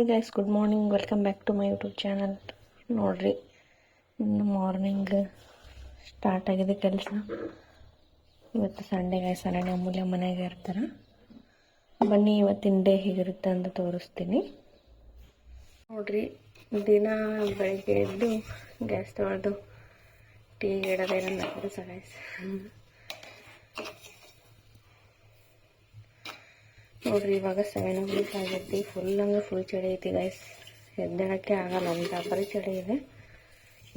Hi guys good morning welcome back to my YouTube channel ನೋಡ್ರಿ, ಇನ್ನು morning start ಆಗಿದೆ ಕೆಲಸ. ಇವತ್ತು ಸಂಡೇ ಗೈಸ್ ಅರಣ್ಯ ಅಮೂಲ್ಯ ಮನೆಗೆ ಇರ್ತಾರೆ. ಬನ್ನಿ, ಇವತ್ತಿನ ಡೇ ಹೇಗಿರುತ್ತೆ ಅಂತ ತೋರಿಸ್ತೀನಿ. ನೋಡ್ರಿ, ದಿನ ಬೆಳಿಗ್ಗೆ ಎದ್ದು ಗ್ಯಾಸ್ ತೊಳೆದು ಟೀ ಇಡೋದೇ ನನ್ನ ಕೆಲಸ ಗೈಸ್ ನೋಡ್ರಿ, ಇವಾಗ ಸೆವೆನ್ ಓ ಕ್ಲಾಕ್ ಆಗೈತಿ. ಫುಲ್ ಹಂಗೆ ಫುಲ್ ಚಳಿ ಐತಿ ಗೈಸ್ ಎದ್ದೇಳಕ್ಕೆ ಆಗಲ್ಲ, ಅಂತ ಬರೀ ಚಳಿ ಇದೆ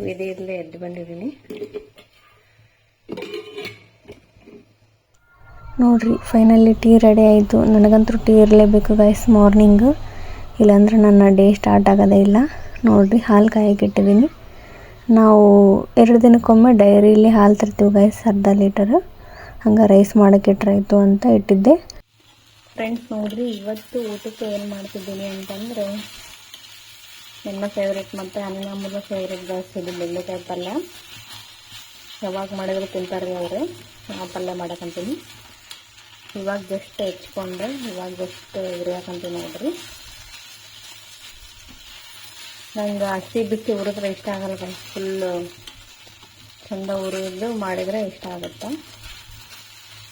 ವಿಧಿ ಇಲ್ಲೇ ಎದ್ದು ಬಂದಿದ್ದೀನಿ. ನೋಡ್ರಿ ಫೈನಲಿ ಟೀ ರೆಡಿ ಆಯಿತು. ನನಗಂತೂ ಟೀ ಇರಲೇಬೇಕು ಗೈಸ್ ಮಾರ್ನಿಂಗ್ ಇಲ್ಲಾಂದ್ರೆ ನನ್ನ ಡೇ ಸ್ಟಾರ್ಟ್ ಆಗೋದೇ ಇಲ್ಲ. ನೋಡ್ರಿ, ಹಾಲು ಕಾಯಕ್ಕೆ ಇಟ್ಟಿದ್ದೀನಿ. ನಾವು ಎರಡು ದಿನಕ್ಕೊಮ್ಮೆ ಡೈರಿಲಿ ಹಾಲು ತರ್ತೀವಿ ಗೈಸ್ ಅರ್ಧ ಲೀಟರ್ ಹಂಗೆ ರೈಸ್ ಮಾಡೋಕ್ಕೆ ಇಟ್ರಾಯ್ತು ಅಂತ ಇಟ್ಟಿದ್ದೆ. ಫ್ರೆಂಡ್ಸ್ ನೋಡ್ರಿ, ಇವತ್ತು ಊಟಕ್ಕೆ ಏನು ಮಾಡ್ತಿದ್ದೀನಿ ಅಂತಂದರೆ ನನ್ನ ಫೇವ್ರೆಟ್ ಮತ್ತು ಅನ್ನಮ್ಮನ ಫೇವ್ರೆಟ್ ಜಾಸ್ತಿ ಇದು ಬೆಂಡೆಕಾಯಿ ಪಲ್ಯ. ಯಾವಾಗ ಮಾಡಿದ್ರು ತಿಂತಾರೆ ಅವರು ಆ ಪಲ್ಯ ಮಾಡಕಂತೀನಿ. ಇವಾಗ ಜಸ್ಟ್ ಹೆಚ್ಕೊಂಡೆ ಇವಾಗ ಜಸ್ಟ್ ಉರಿಯಾಕಂತೀನಿ ನೋಡ್ರಿ. ನಂಗೆ ಹಸಿ ಬಿಸಿ ಉರಿದ್ರೆ ಇಷ್ಟ ಆಗಲ್ಲ ಫುಲ್ಲು ಚಂದ ಉರಿದು ಮಾಡಿದರೆ ಇಷ್ಟ ಆಗುತ್ತೆ.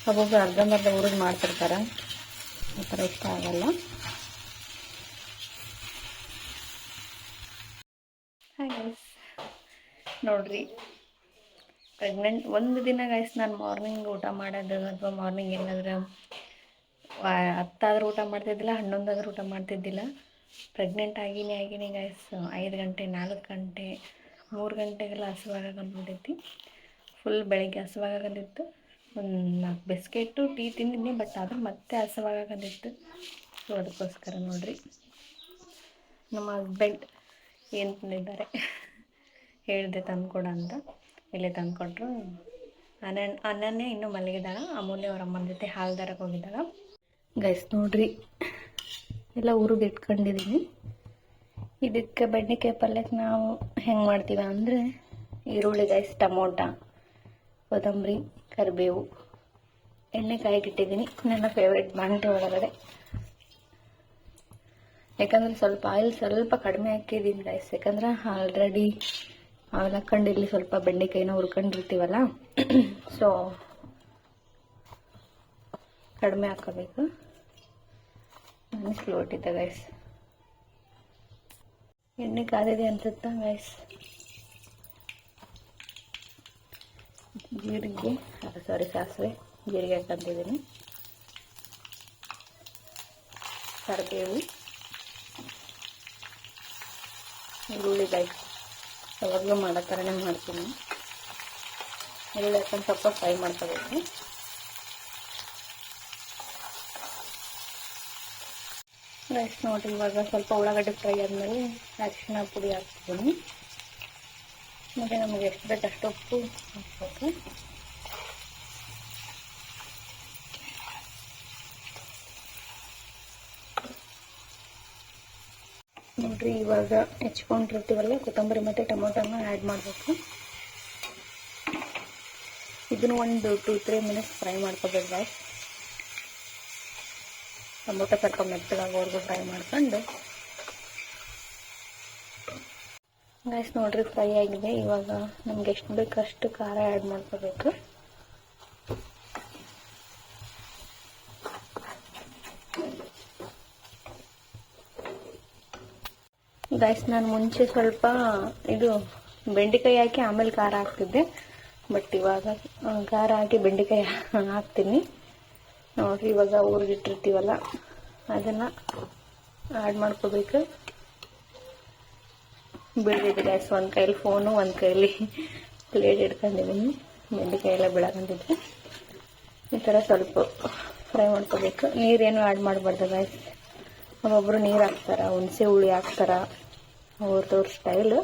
ಒಬ್ಬೊಬ್ಬರು ಅರ್ಧಂಬರ್ಧ ಉರಿದು ಮಾಡ್ತಿರ್ತಾರೆ. ಆ ಥರ ಇಷ್ಟ ಆಗಲ್ಲ. ನೋಡ್ರಿ ಪ್ರೆಗ್ನೆಂಟ್ ಒಂದು ದಿನ ಗೈಸ್ ನಾನು ಮಾರ್ನಿಂಗ್ ಊಟ ಮಾಡೋದು, ಅಥವಾ ಮಾರ್ನಿಂಗ್ ಏನಾದರೂ ಹತ್ತಾದ್ರೂ ಊಟ ಮಾಡ್ತಿದ್ದಿಲ್ಲ ಹನ್ನೊಂದಾದ್ರೂ ಊಟ ಮಾಡ್ತಿದ್ದಿಲ್ಲ ಪ್ರೆಗ್ನೆಂಟ್ ಆಗಿನೇ ಆಗಿನೇ ಗೈಸ್ ಐದು ಗಂಟೆ, ನಾಲ್ಕು ಗಂಟೆ, ಮೂರು ಗಂಟೆಗೆಲ್ಲ ಹಸುವಾಗಂದ್ಬಿಟ್ಟೈತಿ ಫುಲ್ ಬೆಳಿಗ್ಗೆ ಹಸುವಾಗಂದಿತ್ತು ಒಂದು ನಾಲ್ಕು ಬಿಸ್ಕೆಟ್ಟು ಟೀ ತಿಂದಿನಿ ಬಟ್ ಆದರೂ ಮತ್ತೆ ಹಸವಾಗಿತ್ತು ಸೊ ಅದಕ್ಕೋಸ್ಕರ ನೋಡ್ರಿ. ನಮ್ಮ ಹಸ್ಬೆಂಡ್ ಏನು ತಿಂದಿದ್ದಾರೆ? ಹೇಳಿದೆ ತಂದುಕೊಡ ಅಂತ. ಇಲ್ಲೇ ತಂದುಕೊಟ್ರು. ಅನನ್, ಅನನ್ಯ ಇನ್ನೂ ಮಲಗಿದಾಗ ಅಮೂಲ್ಯ ಅವ್ರ ಅಮ್ಮನ ಜೊತೆ ಹಾಲು ದರಕ್ಕೆ ಹೋಗಿದ್ದಾಗ ಗೈಸ್ ನೋಡ್ರಿ. ಎಲ್ಲ ಊರಿಗೆ ಇಟ್ಕೊಂಡಿದ್ದೀನಿ ಇದಕ್ಕೆ ಬೆಂಡೆಕಾಯಿ ಪಲ್ಯಕ್ಕೆ ನಾವು ಹೆಂಗೆ ಮಾಡ್ತೀವಿ ಅಂದರೆ ಈರುಳ್ಳಿ ಗೈಸ್ ಟಮೋಟ. ಕೊತ್ತಂಬರಿ, ಕರಿಬೇವು, ಎಣ್ಣೆ ಕಾಯಿಗಿಟ್ಟಿದ್ದೀನಿ ನನ್ನ ಫೇವ್ರೆಟ್ ಬಾಂಡೆ ಒಳಗಡೆ. ಯಾಕಂದರೆ ಸ್ವಲ್ಪ ಆಯಿಲ್ ಸ್ವಲ್ಪ ಕಡಿಮೆ ಹಾಕಿದ್ದೀನಿ ಗೈಸ್ ಯಾಕಂದ್ರೆ ಆಲ್ರೆಡಿ ಆಯಿಲ್ ಹಾಕ್ಕೊಂಡು ಇಲ್ಲಿ ಸ್ವಲ್ಪ ಬೆಂಡೆಕಾಯಿನ ಹುರ್ಕೊಂಡಿರ್ತೀವಲ್ಲ? ಸೊ ಕಡಿಮೆ ಹಾಕೋಬೇಕು ನಾನು ಸ್ಲೋ ಇಟ್ಟಿದ್ದೆ ಎಣ್ಣೆ ಕಾದಿದೆ ಅನ್ಸುತ್ತಾ ಗೈಸ್ ಜೀರಿಗೆ ಸಾರಿ ಸಾಸಿವೆ, ಜೀರಿಗೆ ಹಾಕಂತಿದ್ದೀನಿ ಕರಿಬೇವು ಈರುಳ್ಳಿ ಗೈಸ್ ಯಾವಾಗಲೂ ಮಾಡೋ ಥರನೇ ಮಾಡ್ತೀನಿ. ಈರುಳ್ಳಿ ಹಾಕೊಂಡು ಸ್ವಲ್ಪ ಫ್ರೈ ಮಾಡ್ಕೋಬೇಕು. ರೈಸ್ ನೋಡಿರಿ, ಇವಾಗ ಸ್ವಲ್ಪ ಉಳ್ಳಾಗಡ್ಡೆ ಫ್ರೈ ಆದಮೇಲೆ ಅರಿಶಿನ ಪುಡಿ ಹಾಕ್ತಿದ್ದೀನಿ ಮತ್ತು ನಮಗೆ ಎಷ್ಟು ಬೇಕು ಅಷ್ಟು ಉಪ್ಪು ಹಾಕ್ಬೇಕು. ನೋಡ್ರಿ, ಇವಾಗ ಹೆಚ್ಕೊಂಡಿರ್ತೀವಲ್ಲ, ಕೊತ್ತಂಬರಿ ಮತ್ತು ಟೊಮೊಟೊನ ಆ್ಯಡ್ ಮಾಡಬೇಕು. ಇದನ್ನು ಒಂದು ಟೂ, ತ್ರೀ ಮಿನಿಟ್ಸ್ ಫ್ರೈ ಮಾಡ್ಕೋಬೇಕು ಗಾಯ್ಸ್ ಟೊಮೊಟೊ ಸ್ವಲ್ಪ ಮೆತ್ತಗಾಗೋವರೆಗೂ ಫ್ರೈ ಮಾಡ್ಕೊಂಡು ಗೈಸ್ ನೋಡ್ರಿ ಫ್ರೈ ಆಗಿದೆ. ಇವಾಗ ನಮ್ಗೆ ಎಷ್ಟು ಬೇಕು ಅಷ್ಟು ಖಾರ ಆ್ಯಡ್ ಮಾಡ್ಕೋಬೇಕು. ಗೈಸ್ ನಾನು ಮುಂಚೆ ಸ್ವಲ್ಪ ಇದು ಬೆಂಡೆಕಾಯಿ ಹಾಕಿ ಆಮೇಲೆ ಖಾರ ಹಾಕ್ತಿದ್ದೆ. ಬಟ್ ಇವಾಗ ಖಾರ ಹಾಕಿ ಬೆಂಡೆಕಾಯಿ ಹಾಕ್ತೀನಿ. ನೋಡ್ರಿ, ಇವಾಗ ಊರಿಗಿಟ್ಟಿರ್ತೀವಲ್ಲ ಅದನ್ನು ಆ್ಯಡ್ ಮಾಡ್ಕೋಬೇಕು. ಬೀಳ್ತಿದೆ ಗ್ಯಾಸ್ ಒಂದು ಕೈಲಿ ಫೋನು ಒಂದು ಕೈಲಿ ಪ್ಲೇಟ್ ಇಟ್ಕೊಂಡಿದ್ದೀನಿ ಬೆಂಡೆಕಾಯಿ ಎಲ್ಲ ಬೀಳಕಂತಿದ್ರೆ ಈ ಥರ ಸ್ವಲ್ಪ ಫ್ರೈ ಮಾಡ್ಕೋಬೇಕು. ನೀರೇನು ಆ್ಯಡ್ ಮಾಡಬಾರ್ದು ಗ್ಯಾಸ್ ಒಬ್ಬೊಬ್ಬರು ನೀರು ಹಾಕ್ತಾರೆ, ಹುಣಸೆ ಹುಳಿ ಹಾಕ್ತಾರೆ. ಅವ್ರದವ್ರ ಸ್ಟೈಲು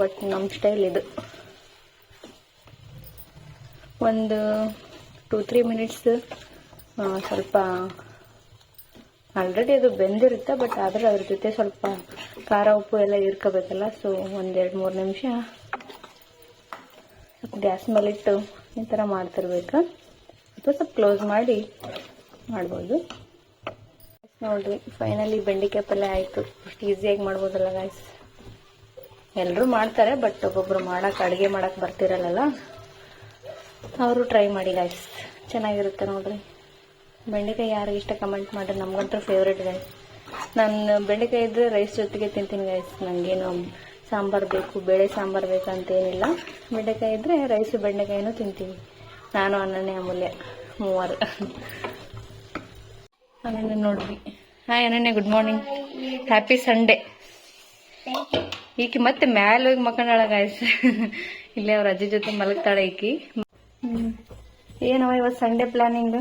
ಬಟ್ ನಮ್ಮ ಸ್ಟೈಲ್ ಇದು. ಒಂದು ಟೂ ತ್ರೀ ಮಿನಿಟ್ಸ್ ಸ್ವಲ್ಪ ಆಲ್ರೆಡಿ ಅದು ಬೆಂದಿರುತ್ತೆ ಬಟ್ ಆದರೆ ಅದ್ರ ಜೊತೆ ಸ್ವಲ್ಪ ಖಾರ ಉಪ್ಪು ಎಲ್ಲ ಇರ್ಕೋಬೇಕಲ್ಲ ಸೊ ಒಂದೆರಡು ಮೂರು ನಿಮಿಷ ಗ್ಯಾಸ್ ಮೇಲಿಟ್ಟು ಈ ಥರ ಮಾಡ್ತಿರ್ಬೇಕು. ಅಥವಾ ಸ್ವಲ್ಪ ಕ್ಲೋಸ್ ಮಾಡಿ ಮಾಡ್ಬೋದು. ನೋಡಿರಿ ಫೈನಲಿ ಬೆಂಡೆಕಾಯಿ ಪಲ್ಯ ಆಯಿತು. ಅಷ್ಟು ಈಸಿಯಾಗಿ ಮಾಡ್ಬೋದಲ್ಲ ಗಾಯ್ಸ್ ಎಲ್ಲರೂ ಮಾಡ್ತಾರೆ ಬಟ್ ಒಬ್ಬೊಬ್ರು ಮಾಡಕ್ಕೆ ಅಡುಗೆ ಮಾಡಕ್ಕೆ ಬರ್ತಿರಲ್ಲ ಅವರು ಟ್ರೈ ಮಾಡಿ ಗಾಯ್ಸ್ ಚೆನ್ನಾಗಿರುತ್ತೆ ನೋಡ್ರಿ. ಬೆಂಡೆಕಾಯಿ ಯಾರು ಇಷ್ಟ ಕಮೆಂಟ್ ಮಾಡಿ ನಮಗಂತೂ ಫೇವ್ರೇಟ್ ಗೈಸ್ ನಾನು ಬೆಂಡೆಕಾಯಿ ಇದ್ರೆ ರೈಸ್ ಜೊತೆಗೆ ತಿಂತೀನಿ ಗೈಸ್ ನನಗೇನು ಸಾಂಬಾರು ಬೇಕು, ಬೇಳೆ ಸಾಂಬಾರು ಬೇಕಂತೇನಿಲ್ಲ. ಬೆಂಡೆಕಾಯಿ ಇದ್ರೆ ರೈಸು ಬೆಂಡೆಕಾಯಿನೂ ತಿಂತೀವಿ ನಾನು ಅನ್ನನೇ ಅಮೂಲ್ಯ. ಮೂವರು. ಅನನ್ಯ ನೋಡ್ರಿ. Hi Ananya good morning happy Sunday ಈಕಿ ಮತ್ತೆ ಮ್ಯಾಲ ಹೋಗಿ ಮಕ್ಕಳ ಗಾಯ್ಸ್ ಇಲ್ಲೇ ಅವ್ರ ಅಜ್ಜಿ ಜೊತೆ ಮಲಗ್ತಾಳೆ ಈಕಿ. ಏನವ ಇವತ್ತು ಸಂಡೇ ಪ್ಲಾನಿಂಗ್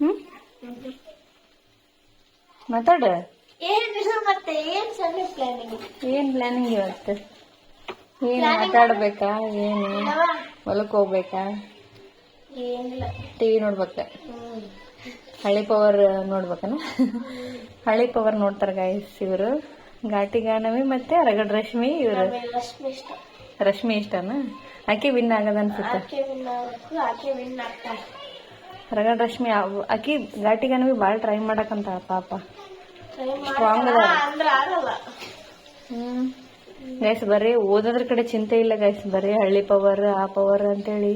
ಹ್ಮ್? ಮಾತಾಡ. ಏನು ಪ್ಲಾನಿಂಗ್ ಇವತ್ತು? ಏನ್ ಮಾತಾಡ್ಬೇಕಾ? ಏನು ಹೊಲಕ್ ಹೋಗ್ಬೇಕಾ? ಟಿವಿ ನೋಡ್ಬೇಕ. ಹಳ್ಳಿ ಪವರ್ ನೋಡ್ಬೇಕನ? ಹಳ್ಳಿ ಪವರ್ ನೋಡ್ತಾರ ಗಾಯಸ್ ಇವರು. ಘಾಟಿ ಗಾನವಿ ಮತ್ತೆ ರಗಡ್ ರಶ್ಮಿ ಇವರು. ರಶ್ಮಿ ಇಷ್ಟನಾ? ಆಕೆ ವಿನ್ ಆಗದ ಅನ್ಸುತ್ತೆ. ರಗಡ್ ರಶ್ಮಿ ಅಕ್ಕಿ ಆಕಿ ಘಾಟಿ ಗಾನವಿ ಭಾಳ ಟ್ರೈ ಮಾಡಕಂತ ಪಾಪ. ಸ್ಟ್ರಾಂಗ್ ಅದ ಹ್ಮ್. ಗೈಸ್ ಬರೀ ಓದೋದ್ರ ಕಡೆ ಚಿಂತೆ ಇಲ್ಲ ಗೈಸ್ ಬರೀ ಹಳ್ಳಿ ಪವರ್ ಆ ಪವರ್ ಅಂತೇಳಿ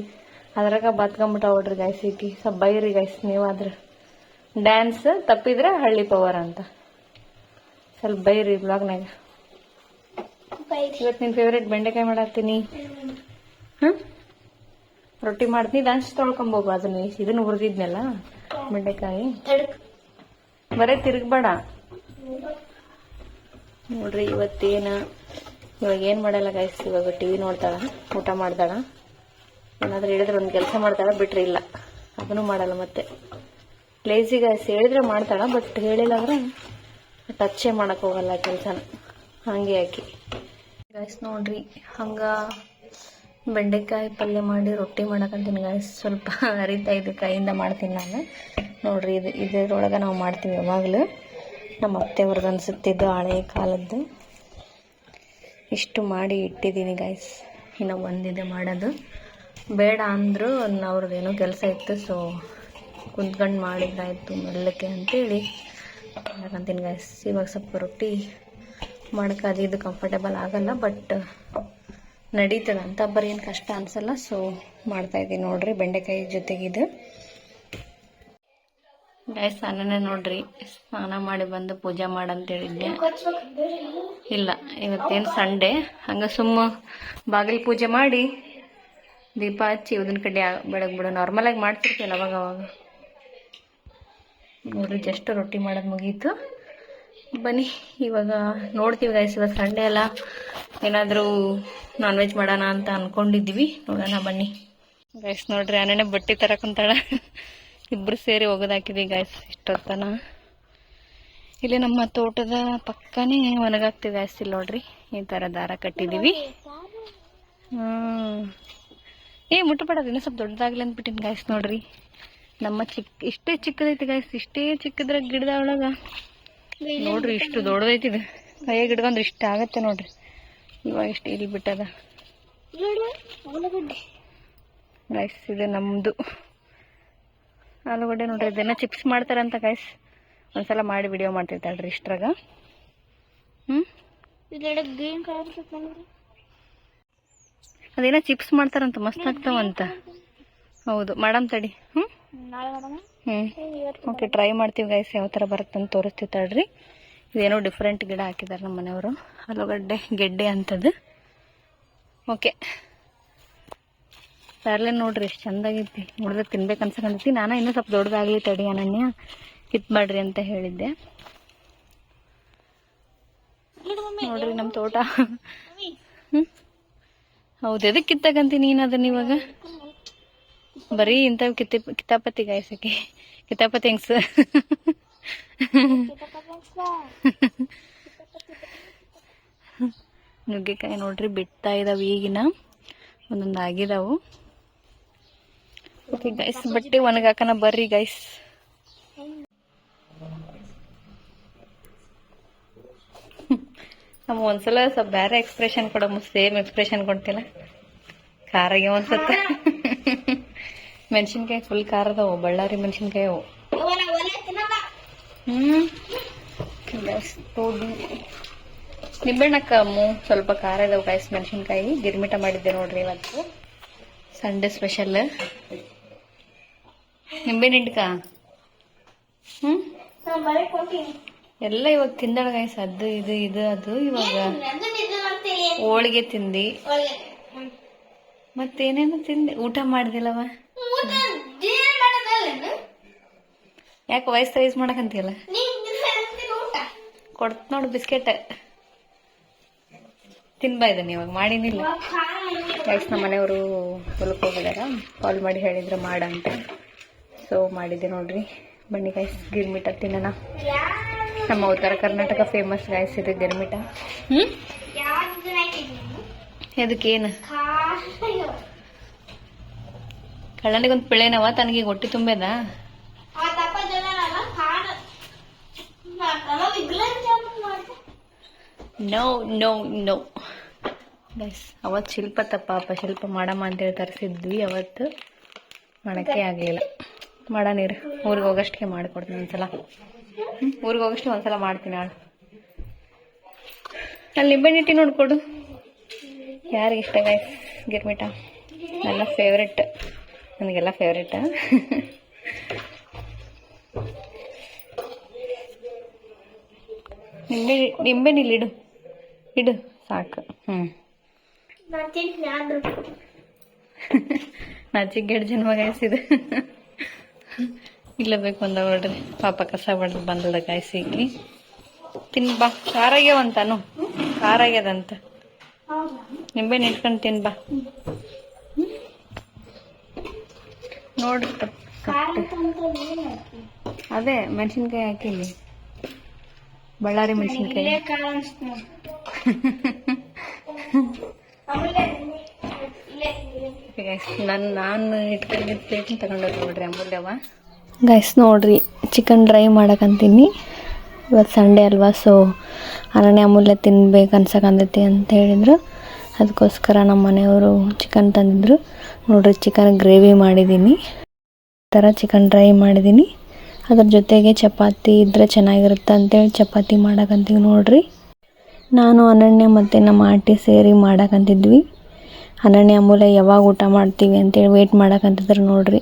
ಅದ್ರಾಗ ಬತ್ಕೊಂಬಿಟ್ಟ ನೋಡ್ರಿ ಗೈಸ್ ಈಕಿ. ಸ್ವಲ್ಪ ಬೈರಿ ಗೈಸ್ ನೀವಾದ್ರ. ಡ್ಯಾನ್ಸ್ ತಪ್ಪಿದ್ರೆ ಹಳ್ಳಿ ಪವರ್ ಅಂತ. ಸ್ವಲ್ಪ ಬೈರಿ ಬ್ಲಾಗ್ನಾಗ ಇವತ್ತು ನಿನ್ನ ಫೇವ್ರೇಟ್ ಬೆಂಡೆಕಾಯಿ ಮಾಡಾಕ್ತೀನಿ ಹ್ಮ್? ರೊಟ್ಟಿ ಮಾಡ್ತೀನಿ ಲಂಚ್ ತೊಳ್ಕೊಂಬೋಗು ಅದನ್ನ ಇದನ್ನ ಹುರಿದಿದ್ನಲ್ಲ, ಬೆಂಡೆಕಾಯಿ. ಬರೇ ತಿರುಗಬೇಡ. ನೋಡ್ರಿ ಇವತ್ತೇನ, ಇವಾಗ ಏನು ಮಾಡಲ್ಲ ಗೈಸ್ ಇವಾಗ ಟಿವಿ ನೋಡ್ತಾಳ, ಊಟ ಮಾಡ್ದಾಳ. ಏನಾದ್ರೂ ಹೇಳಿದ್ರೆ ಒಂದ್ ಕೆಲಸ ಮಾಡ್ತಾಳ, ಬಿಟ್ರಿ ಇಲ್ಲ. ಅದನ್ನು ಮಾಡಲ್ಲ ಮತ್ತೆ. ಲೇಸಿ ಗೈಸ್ ಹೇಳಿದ್ರೆ ಮಾಡ್ತಾಳ ಬಟ್ ಹೇಳಿಲ್ಲ ಅಂದ್ರೆ ಟಚ್ಚೇ ಮಾಡಕ್ ಹೋಗಲ್ಲ ಕೆಲಸನ. ಹಂಗೆ ಹಾಕಿ ಗೈಸ್ ನೋಡ್ರಿ, ಹಂಗ ಬೆಂಡೆಕಾಯಿ ಪಲ್ಯ ಮಾಡಿ ರೊಟ್ಟಿ ಮಾಡಕಂತೀನಿ ಗಾಯ್ಸ್ ಸ್ವಲ್ಪ ಅರಿತಾ ಇದೆ ಕೈಯಿಂದ ಮಾಡ್ತೀನಿ ನಾನು. ನೋಡಿರಿ ಇದು ಇದರೊಳಗೆ ನಾವು ಮಾಡ್ತೀವಿ ಯಾವಾಗಲೂ. ನಮ್ಮ ಅತ್ತೆಯವ್ರದ್ದು ಅನಿಸುತ್ತಿದ್ದು ಹಳೆಯ ಕಾಲದ್ದು. ಇಷ್ಟು ಮಾಡಿ ಇಟ್ಟಿದ್ದೀನಿ ಗಾಯ್ಸ್ ಇನ್ನು ಒಂದಿದೆ ಮಾಡೋದು. ಬೇಡ ಅಂದರೂ ಅವ್ರದ್ದೇನೋ ಕೆಲಸ ಇತ್ತು ಸೊ ಕುಂತ್ಕೊಂಡು ಮಾಡಿದ್ರಾಯಿತು ಮೆಲ್ಲಕ್ಕೆ ಅಂತೇಳಿ. ಮಾಡಕಂತೀನಿ ಗಾಯ್ಸ್ ಇವಾಗ ಸ್ವಲ್ಪ ರೊಟ್ಟಿ ಮಾಡೋಕ್ಕೆ ಅದು ಇದು ಕಂಫರ್ಟೇಬಲ್ ಆಗಲ್ಲ ಬಟ್ ನಡೀತದೆ ಅಂತ ಬರೀ ಏನು ಕಷ್ಟ ಅನ್ಸಲ್ಲ. ಸೊ ಮಾಡ್ತಾ ಇದ್ದೀನಿ ನೋಡ್ರಿ, ಬೆಂಡೆಕಾಯಿ ಜೊತೆಗಿದು ಗಾಯ ಸ್ನಾನನೇ ನೋಡ್ರಿ. ಸ್ನಾನ ಮಾಡಿ ಬಂದು ಪೂಜೆ ಹೇಳಿದ್ದೆ ಇಲ್ಲ, ಇವತ್ತೇನು ಸಂಡೇ ಹಂಗ ಸುಮ್ಮ ಬಾಗಿಲು ಪೂಜೆ ಮಾಡಿ ದೀಪ ಹಚ್ಚಿ ಉದಿನ ಕಡ್ಡಿ ಬೆಳಗ್ಗೆ ಬಿಡು. ನಾರ್ಮಲಾಗಿ ಮಾಡ್ತಿರ್ತೀವಲ್ಲ ಅವಾಗ ಅವಾಗ ನೋಡ್ರಿ ಜಸ್ಟ್ ರೊಟ್ಟಿ ಮಾಡೋದು ಮುಗೀತು. ಬನ್ನಿ, ಇವಾಗ ನೋಡ್ತೀವಿ ಗೈಸ್ ಇವತ್ತು ಸಂಡೇ ಅಲ್ಲ. ಏನಾದರೂ ನಾನ್ ವೆಜ್ ಮಾಡೋಣ ಅಂತ ಅನ್ಕೊಂಡಿದ್ವಿ ನೋಡೋಣ ಬನ್ನಿ. ಗೈಸ್ ನೋಡ್ರಿ ಅನ್ನೇ ಬಟ್ಟೆ ತರಕಂತಾಳ ಇಬ್ರು ಸೇರಿ ಒಗದಾಕಿದ್ವಿ ಗೈಸ್ ಇಷ್ಟೊತ್ತನ. ಇಲ್ಲಿ ನಮ್ಮ ತೋಟದ ಪಕ್ಕನೇ ಒಣಗಾಕ್ತಿವಿ ಗೈಸ್ ಇಲ್ಲಿ ನೋಡ್ರಿ. ಈ ಥರ ದಾರ ಕಟ್ಟಿದ್ದೀವಿ ಹ್ಮ್. ಏ, ಮುಟ್ಟಬೇಡ ಇನ್ನೂ ಸ್ವಲ್ಪ ದೊಡ್ಡದಾಗಲಿ ಅಂದ್ಬಿಟ್ಟಿನಿ ಗಾಯ್ಸ್ ನೋಡ್ರಿ. ನಮ್ಮ ಚಿಕ್ಕ ಇಷ್ಟೇ ಚಿಕ್ಕದೈತಿ ಗಾಯ್ಸ್ ಇಷ್ಟೇ ಚಿಕ್ಕದ್ರ ಗಿಡದ ಒಳಗ. ನೋಡ್ರಿ ಇಷ್ಟು ದೊಡ್ಡದೈತಿ ಇದು ಕೈಯಾಗ ಹಿಡ್ಕೊಂಡ್ರೆ ಇಷ್ಟ ಆಗತ್ತೆ ನೋಡ್ರಿ. ಇವಾಗ ಇಷ್ಟ ಇಲ್ಲಿ ಬಿಟ್ಟದ. ಗೈಸ್ ಇದು ನಮ್ದು. ಆಲೂಗಡ್ಡೆ ನೋಡ್ರಿ ಇದನ್ನ ಚಿಪ್ಸ್ ಮಾಡ್ತಾರಂತ ಗೈಸ್ ಒಂದ್ಸಲ ಮಾಡಿ ವಿಡಿಯೋ ಮಾಡ್ತಿರ್ತಾಳ್ರಿ ಇಷ್ಟ್ರಾಗ. ಹ್ಮ್? ಅದೇನ ಗ್ರೀನ್ ಕಲರ್ ಅದೇನೋ ಚಿಪ್ಸ್ ಮಾಡ್ತಾರಂತ ಮಸ್ತ್ ಆಗ್ತಾವಂತ. ಹೌದು ಮಾಡಮ್ ತಡಿ. ಹ್ಮ್? ಹ್ಮ್. ಓಕೆ ಟ್ರೈ ಮಾಡ್ತೀವಿ ಗೈಸ್ ಯಾವ ಥರ ಅಂತ ತೋರಿಸ್ತೀವಿ ತಡ್ರಿ. ಇದೇನೋ ಡಿಫ್ರೆಂಟ್ ಗಿಡ ಹಾಕಿದ್ದಾರೆ ನಮ್ಮ ಮನೆಯವರು. ಆಲೂಗಡ್ಡೆ ಗೆಡ್ಡೆ ಅಂತದ್ದು. ಓಕೆ ಪ್ಯಾರ್ಲೆ ನೋಡ್ರಿ ಎಷ್ಟು ಚಂದಾಗೈತಿ. ನೋಡಿದ್ರೆ ತಿನ್ಬೇಕು ಅನ್ಸಕಂತೈತಿ ನಾನು ಇನ್ನೂ ಸ್ವಲ್ಪ ದೊಡ್ಡದಾಗಲಿ ತಡಿ ಅನನ್ಯ. ಕಿತ್ ಮಾಡ್ರಿ ಅಂತ ಹೇಳಿದ್ದೆ. ನೋಡ್ರಿ ನಮ್ಮ ತೋಟ. ಹ್ಞೂ ಹೌದು ಎದಕ್ಕೆ ಕಿತ್ತಕಂತೀನಿ ನೀನು ಅದನ್ನ ಇವಾಗ? ಬರೀ ಇಂಥವು ಕಿತ್ತ ಕಿತಾಪತಿ ಗಾಯ್ಸಕ್ಕೆ ಕಿತಾಪತಿ ಹೆಂಗ್ಸ? ನುಗ್ಗೆಕಾಯಿ ನೋಡ್ರಿ ಬಿಡ್ತಾ ಇದಾವೆ ಈಗಿನ. ಒಂದೊಂದು ಆಗಿದಾವು. ಓಕೆ ಗೈಸ್ ಬಟ್ಟೆ ಒಣಗಾಕನ ಬರ್ರಿ ಗೈಸ್ ನಮ್ಮ ಒಂದ್ಸಲ ಸ್ವಲ್ಪ ಬೇರೆ ಎಕ್ಸ್ಪ್ರೆಷನ್ ಕೊಡಮ್ಮ ಸೇಮ್ ಎಕ್ಸ್ಪ್ರೆಷನ್ ಕೊಡ್ತಿಲ್ಲ. ಖಾರಾಗೆ ಒಂದ್ಸತ್ತ ಮೆಣಸಿನ್ಕಾಯಿ ಫುಲ್ ಖಾರ ಅದಾವು ಬಳ್ಳಾರಿ ಮೆಣಸಿನ್ಕಾಯಿ ಅವು ಹ್ಞೂ ಗೈಸ್ ನೋಡಿ ನಿಂಬೆಹಣ್ಣಕ್ಕ ಮೂ ಸ್ವಲ್ಪ ಖಾರ ಇದಾವೆ ಕಾಯಿಸ್ ಮೆಣಸಿನ್ಕಾಯಿ. ಗಿರ್ಮಿಟ ಮಾಡಿದ್ದೆ ನೋಡ್ರಿ ಇವತ್ತು. ಸಂಡೇ ಸ್ಪೆಷಲ್ ನಿಂಬೆ ನಿಂಡ್ಕ ಹ್ಞೂ ಎಲ್ಲ ಇವಾಗ ತಿಂದಳ ಕಾಯಿಸ್ ಅದು ಇದು ಇದು ಅದು ಇವಾಗ. ಹೋಳಿಗೆ ತಿಂದಿ. ಮತ್ತೇನೇನು ತಿಂದಿ? ಊಟ ಮಾಡ್ದಿಲ್ಲವ? ಯಾಕೆ ವಯಸ್ಸು ರೈಸ್ ಮಾಡಕಂತೀಯಲ್ಲ? ಕೊಡ್ತ ನೋಡು ಬಿಸ್ಕೆಟ್. ತಿನ್ಬಾ ಇದನ್ನ ಇವಾಗ ಮಾಡಿನಿಲ್ಲ. ಯಾಕೆ ನಮ್ಮ ಮನೆಯವರು ಹೊಲಕ್ಕೆ ಹೋಗಿದಾರ. ಕಾಲ್ ಮಾಡಿ ಹೇಳಿದ್ರು ಮಾಡ ಅಂತ. ಸೊ ಮಾಡಿದ್ದೆ ನೋಡ್ರಿ. ಬನ್ನಿ ಗೈಸ್ ಗಿರ್ಮಿಟ ತಿನ್ನೋಣ. ನಮ್ಮ ಉತ್ತರ ಕರ್ನಾಟಕ ಫೇಮಸ್ ಗೈಸ್ ಇದು ಗಿರ್ಮಿಟ. ಹ್ಞೂ ಇದಕ್ಕೇನು ಕಳ್ಳನಿಗೊಂದು ಪಿಳೆನವ ತನಗೆ ಹೊಟ್ಟೆ ತುಂಬೇದ ನೋ ನೋ ನೋ ಬಸ್ ಅವತ್ತು ಶಿಲ್ಪ ತಪ್ಪ ಶಿಲ್ಪ ಮಾಡಮ್ಮ ಅಂತೇಳಿ ತರಿಸಿದ್ವಿ ಅವತ್ತು. ಮಾಡೋಕ್ಕೆ ಆಗಲಿಲ್ಲ. ಮಾಡ ನೀರು. ಊರಿಗೆ ಹೋಗಷ್ಟಿಗೆ ಮಾಡಿಕೊಡ್ತೀನಿ ಒಂದ್ಸಲ. ಊರಿಗೆ ಹೋಗೋಷ್ಟು ಒಂದ್ಸಲ ಮಾಡ್ತೀನಿ ಆಳು. ಅಲ್ಲಿ ನಿಂಬೆಹಣ್ಣಿಟ್ಟಿ ನೋಡ್ಕೊಡು ಯಾರಿಗೆ ಇಷ್ಟ ಗಾಯ್ಸ್ ಗಿರ್ಮಿಟ ನನ್ನ ಫೇವ್ರೆಟ್ ನನಗೆಲ್ಲ ಫೇವ್ರೆಟ್ ನಿಂಬೆ ನಿಂಬೆನಿಲ್ಲಿ ಇಡು. ಇಡು, ಸಾಕು. ಹ್ಞೂ ನಾಚಿಗೆಡ್ ಜನ್ಮ ಗಾಯಿಸಿದೆ. ಇಲ್ಲ ಬೇಕು ಬಂದ ನೋಡ್ರಿ ಪಾಪ ಕಸ ಬಡ್ದು ಬಂದದ ಕಾಯಿಸಿ ತಿನ್ ಬಾ ಖಾರ ಆಗ್ಯಾವಂತಾನು ಖಾರ ಆಗ್ಯದಂತ ನಿಂಬೆನ ಇಟ್ಕೊಂಡು ತಿನ್ಬಾ ನೋಡ್ರಿ ಅದೇ, ಮೆಣಸಿನ್ಕಾಯಿ ಹಾಕಿಲ್ಲಿ ಬಳ್ಳಾರಿ ಮೆಣಸಿನ್ಕಾಯಿ. ನಾನು ಗೈಸ್ ನೋಡ್ರಿ ಚಿಕನ್ ಡ್ರೈ ಮಾಡಕಂತೀನಿ ಇವತ್ತು ಸಂಡೇ ಅಲ್ವಾ ಸೊ ಅರಣ್ಯ ಅಮೂಲ್ಯ ತಿನ್ಬೇಕು ಅನ್ಸಕಂದೈತಿ ಅಂತ ಹೇಳಿದ್ರು. ಅದಕ್ಕೋಸ್ಕರ ನಮ್ಮ ಮನೆಯವರು ಚಿಕನ್ ತಂದಿದ್ರು. ನೋಡ್ರಿ ಚಿಕನ್ ಗ್ರೇವಿ ಮಾಡಿದ್ದೀನಿ ಥರ ಚಿಕನ್ ಡ್ರೈ ಮಾಡಿದ್ದೀನಿ ಅದ್ರ ಜೊತೆಗೆ ಚಪಾತಿ ಇದ್ರೆ ಚೆನ್ನಾಗಿರುತ್ತೆ ಅಂತೇಳಿ ಚಪಾತಿ ಮಾಡಕಂತೀವಿ ನೋಡ್ರಿ. ನಾನು ಅನನ್ಯ ಮತ್ತು ನಮ್ಮ ಆಂಟಿ ಸೇರಿ ಮಾಡಕಂತಿದ್ವಿ. ಅನನ್ಯ ಅಮೂಲ್ಯ ಯಾವಾಗ ಊಟ ಮಾಡ್ತೀವಿ ಅಂತೇಳಿ ವೇಟ್ ಮಾಡಕಂತಿದ್ರು ನೋಡ್ರಿ.